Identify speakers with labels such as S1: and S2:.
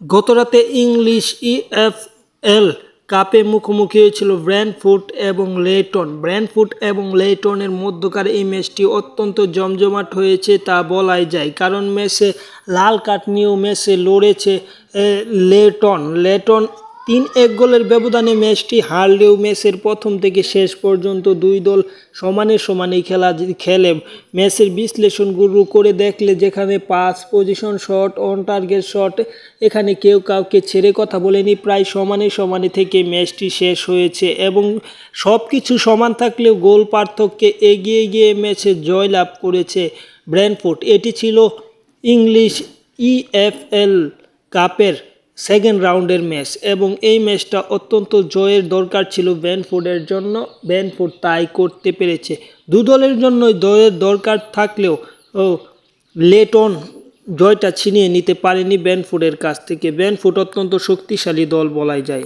S1: গতরাতে English EFL কাপে মুখোমুখি হয়েছিল ব্র্যান্ডফুট এবং লেটন ব্র্যান্ডফুট এবং লেটনের মধ্যকার এই ম্যাচটি অত্যন্ত জমজমাট হয়েছে তা বলাই যায়, কারণ ম্যাচে লাল কার্ড নিয়েও ম্যাচে লড়েছে লেটন লেটন তিন এক গোলের ব্যবধানে ম্যাচটি হারলেও ম্যাচের প্রথম থেকে শেষ পর্যন্ত দুই দল সমানে সমানে খেলা খেলে। ম্যাচের বিশ্লেষণ গুরু করে দেখলে যেখানে pass position shot, on target shot, এখানে কেউ কাউকে ছেড়ে কথা বলেনি। প্রায় সমানে সমানে থেকে ম্যাচটি শেষ হয়েছে এবং সব কিছু সমান থাকলেও গোল পার্থক্যে এগিয়ে গিয়ে ম্যাচে জয়লাভ করেছে ব্র্যান্ডফোর্ড। এটি ছিল ইংলিশ ইএফএল কাপের সেকেন্ড রাউন্ডের ম্যাচ এবং এই ম্যাচটা অত্যন্ত জয়ের দরকার ছিল ব্যানফোর্ডের জন্য। ব্যানফোর্ড তাই করতে পেরেছে। দু দলের জন্যই জয়ের দরকার থাকলেও লেটন জয়টা ছিনিয়ে নিতে পারেনি ব্যানফোর্ডের কাছ থেকে। ব্যানফোর্ড অত্যন্ত শক্তিশালী দল বলাই যায়।